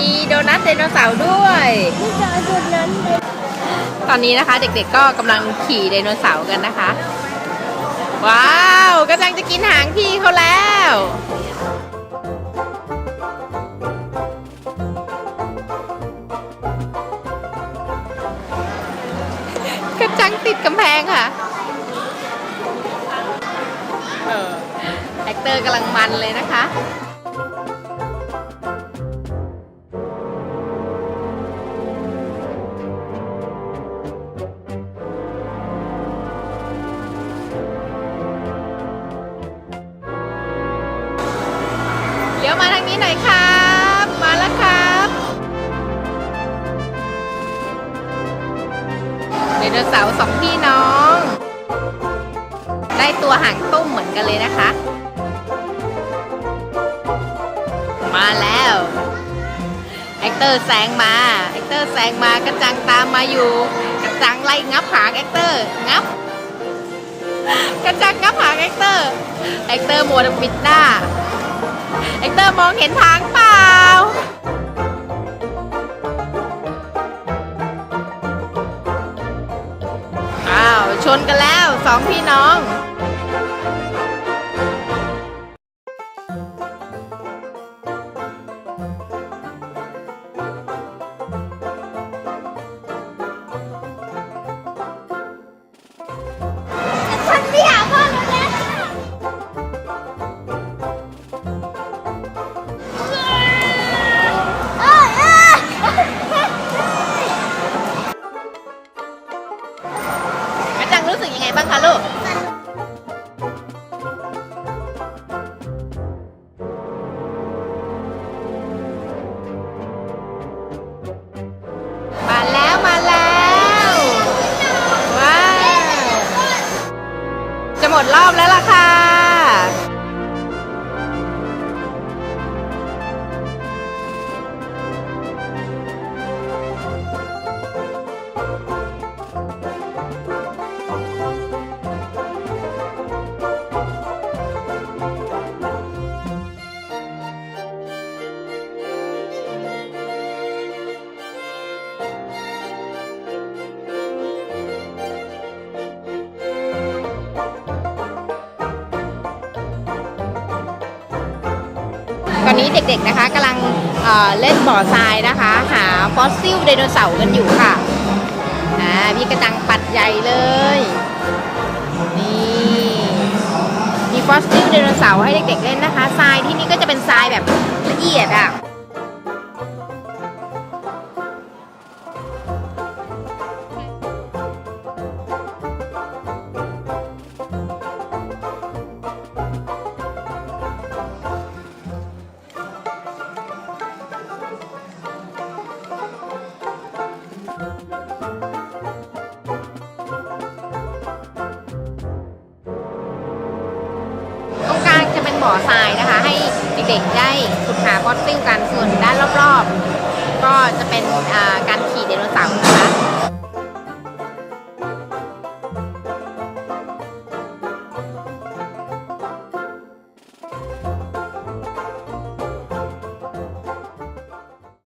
มีโดนัทไดโนเสาร์ด้วยนี่จะเอาจุดนั้นเลยตอนนี้นะคะ เด็กๆก็กำลังขี่ไดโนเสาร์กันนะคะ ว้าวกำลังจะกินหางพี่เขาแล้วกระจังติดกำแพงค่ะเออแอคเตอร์กำลังมันเลยนะคะ นี้หน่อยครับ มาแล้วครับไดโนเสาร์สองพี่น้อง ได้ตัวหางตุ้มเหมือนกันเลยนะคะ มาแล้วแอคเตอร์แซงมาแอคเตอร์แซงมากระจังตามมาอยู่ กระจังไล่งับหางแอคเตอร์งับ กระจังงับหางแอคเตอร์แอคเตอร์มัวแต่ปิดหน้า เอ็กเตอร์มองเห็นทางเปล่า อ้าว ชนกันแล้วสองพี่น้อง สึกยังไงบ้างคะลูกมาแล้วมาแล้ว ว้าว จะหมดรอบแล้วล่ะ อนนี้เด็กๆนะคะกำลังเเล่นบ่อทรายนะคะ หาฟอสซิลไดโนเสาร์กันอยู่ค่ะอ่าพี่กระจังปัดใหญ่เลย นี่มีฟอสซิลไดโนเสาร์ให้เด็กๆเล่นนะคะทรายที่นี่ก็จะเป็นทรายแบบละเอียดอะ รงกลางจะเป็นบ่อทรายนะคะ ให้เด็กๆได้ขุดหาฟอสซิลกันส่วนด้านรอบๆ ก็จะเป็นการขี่ไดโนเสาร์นะคะ